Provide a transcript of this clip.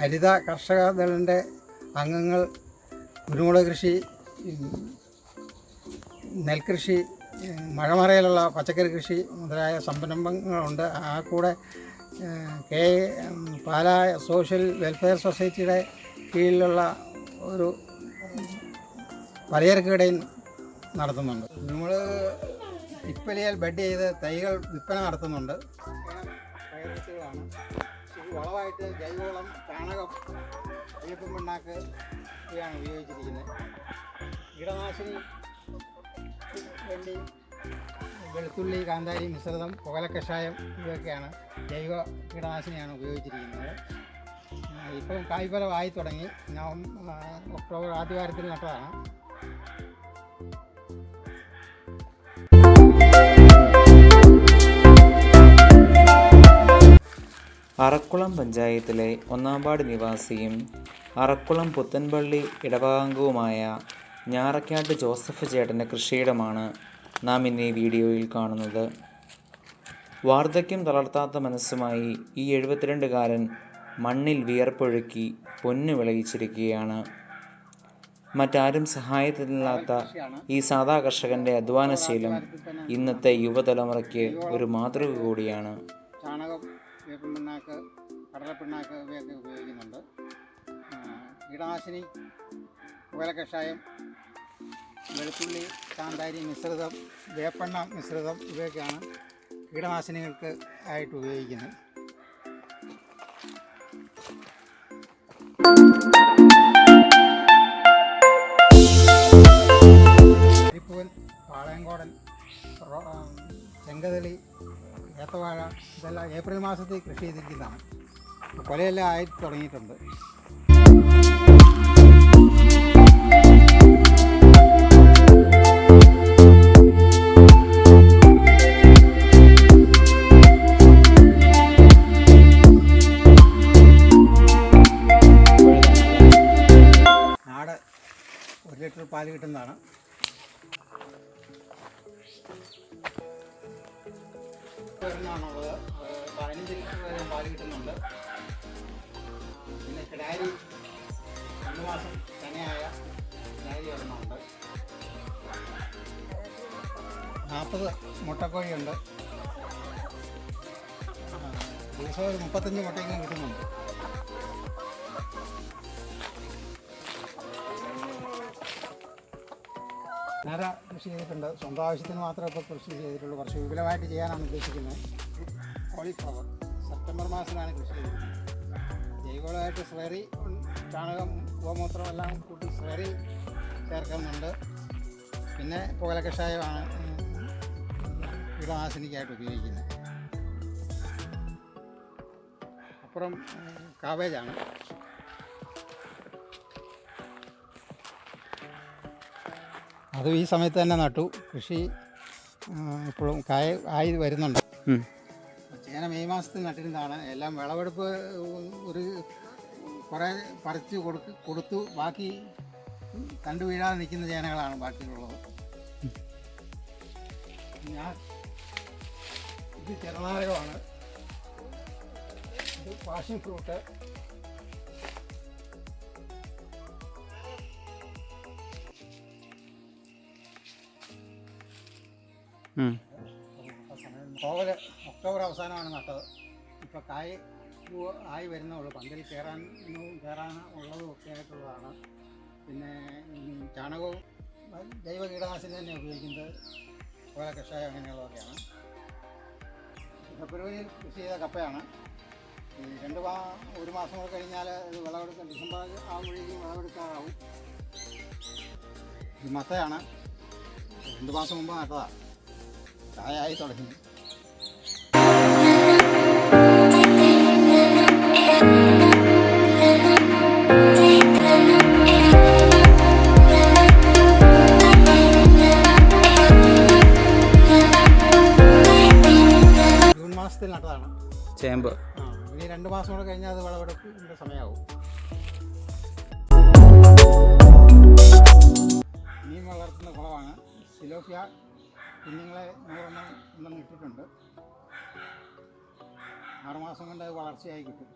ഹരിത കർഷക ദളിന്റെ അംഗങ്ങൾ കുരുമുളക് കൃഷി നെൽകൃഷി മഴമറയിലുള്ള പച്ചക്കറി കൃഷി മുതലായ സംരംഭങ്ങളുണ്ട്. ആ കൂടെ കെ പാല സോഷ്യൽ വെൽഫെയർ സൊസൈറ്റിയുടെ കീഴിലുള്ള ഒരു പലചരക്കിടയിൽ കടയും നടത്തുന്നുണ്ട്. നമ്മൾ ഇപ്പലിയാൽ ബെഡ് ചെയ്ത് തൈകൾ വിൽപ്പന നടത്തുന്നുണ്ട്. വളമായിട്ട് ജൈവവളം ചാണകം അയ്യപ്പൻ പിണ്ണാക്ക് ഇവയാണ് ഉപയോഗിച്ചിരിക്കുന്നത്. കീടനാശിനി വേണ്ടി വെളുത്തുള്ളി കാന്താരി മിശ്രിതം പുകലക്കഷായം ഇവയൊക്കെയാണ് ജൈവ കീടനാശിനിയാണ് ഉപയോഗിച്ചിരിക്കുന്നത്. ഇപ്പം കായ്ഫലമായി തുടങ്ങി. നവംബർ ഒക്ടോബർ ആദ്യവാരത്തിൽ നട്ടതാണ്. അറക്കുളം പഞ്ചായത്തിലെ ഒന്നാംപാട് നിവാസിയും അറക്കുളം പുത്തൻപള്ളി ഇടവകാംഗവുമായ ഞാറക്കാട്ട് ജോസഫ് ചേട്ടന്റെ കൃഷിയിടമാണ് നാം ഇന്ന് ഈ വീഡിയോയിൽ കാണുന്നത്. വാർദ്ധക്യം തളർത്താത്ത മനസ്സുമായി ഈ എഴുപത്തിരണ്ടുകാരൻ മണ്ണിൽ വിയർപ്പൊഴുക്കി പൊന്നു വിളയിച്ചിരിക്കുകയാണ്. മറ്റാരും സഹായത്തിനില്ലാത്ത ഈ സാധാ കർഷകന്റെ അധ്വാനശീലം ഇന്നത്തെ യുവതലമുറയ്ക്ക് ഒരു മാതൃക കൂടിയാണ്. കടലപ്പിണ്ണാക്ക് ഉപയോഗിക്കുന്നുണ്ട്. കീടനാശിനി പുകലക്കഷായം വെളുത്തുള്ളി കാന്താരി മിശ്രിതം വേപ്പെണ്ണ മിശ്രിതം ഇവയൊക്കെയാണ് കീടനാശിനികൾക്ക് ആയിട്ട് ഉപയോഗിക്കുന്നത്. അരിപ്പൂവൻ പാളയങ്കോടൻ ചെങ്കതളി ഏത്തവാഴ ഇതെല്ലാം ഏപ്രിൽ മാസത്തിൽ കൃഷി ചെയ്തിരിക്കുന്നതാണ്. കൊലയെല്ലാം ആയി തുടങ്ങിയിട്ടുണ്ട്. നാട് ഒരു ലിറ്റർ പാൽ കിട്ടുന്നതാണ്. വരുന്നതാണുള്ളത് പതിനഞ്ച് ലിറ്റർ വരെ പാൽ കിട്ടുന്നുണ്ട്. പിന്നെ രണ്ടു മാസം തന്നെയായ ഞാരി ഒരെണ്ണമുണ്ട് നാൽപ്പത് മുട്ടക്കോഴിയുണ്ട്. ദിവസം ഒരു മുപ്പത്തഞ്ച് മുട്ടയെങ്കിലും കിട്ടുന്നുണ്ട്. നേര കൃഷി ചെയ്തിട്ടുണ്ട്. സ്വന്തം ആവശ്യത്തിന് മാത്രമേ ഇപ്പോൾ കൃഷി ചെയ്തിട്ടുള്ളൂ. കുറച്ച് വിപുലമായിട്ട് ചെയ്യാനാണ് ഉദ്ദേശിക്കുന്നത്. കോളിഫ്ലവർ സെപ്റ്റംബർ മാസത്തിലാണ് കൃഷി ചെയ്തത് ജൈവവളമായിട്ട് സ്ലറി ചാണകം ഗോമൂത്രം എല്ലാം കൂട്ടി സ്ലറി ചേർക്കുന്നുണ്ട്. പിന്നെ പുകലക്കഷായമാണ് കഷായമാണ് കീടനാശിനിക്കായിട്ട് ഉപയോഗിക്കുന്നത്. അപ്പുറം കാവേജാണ് അതും ഈ സമയത്ത് തന്നെ നട്ടു. കൃഷി ഇപ്പോഴും കായ ആയി വരുന്നുണ്ട്. ചേന മെയ് മാസത്തിൽ നട്ടിരുന്നതാണ്. എല്ലാം വിളവെടുപ്പ് ഒരു കുറേ പറിച്ച് കൊടുക്ക് കൊടുത്തു ബാക്കി കണ്ടു വീഴാതെ നിൽക്കുന്ന ചേനകളാണ് ബാക്കിയുള്ളത്. ഞാൻ ഇത് ചെറുനാരകമാണ്. ഇത് പാഷൻ ഫ്രൂട്ട്. ഒക്ടോബർ ഒക്ടോബർ അവസാനമാണ് നട്ടത്. ഇപ്പോൾ കായ് ആയി വരുന്നുള്ളൂ. പന്തൽ കയറാൻ കയറാൻ ഉള്ളതും ഒക്കെ ആയിട്ടുള്ളതാണ്. പിന്നെ ചാണകവും ജൈവ കീടനാശിനി തന്നെ ഉപയോഗിക്കുന്നത് ഓല കഷായം അങ്ങനെയുള്ളതൊക്കെയാണ് ഫെബ്രുവരിയിൽ കൃഷി ചെയ്ത കപ്പയാണ്. ഈ രണ്ട് മാ ഒരു മാസം കൂടെ കഴിഞ്ഞാൽ ഇത് വിളവെടുക്കാൻ ഡിസംബർ ആകുമ്പോഴേക്കും വിളവെടുക്കാറാവും. ഇത് മത്തയാണ്. രണ്ട് മാസം മുമ്പ് നട്ടതാണ് ചായ ആയി തുടങ്ങി. മാസത്തിൽ നട്ടതാണ്. ചേമ്പ്. ആ ഇനി രണ്ട് മാസം കൂടെ കഴിഞ്ഞാൽ അത് വിളവെടുപ്പിന്റെ സമയമാവും. മീൻ വളർത്തുന്ന കുളമാണ്. സിലോഫിയ കുഞ്ഞുങ്ങളെ നൂറെണ്ണം ഇന്നും ഇട്ടിട്ടുണ്ട് ആറുമാസം കൊണ്ട് അത് വളർച്ചയായി കിട്ടും.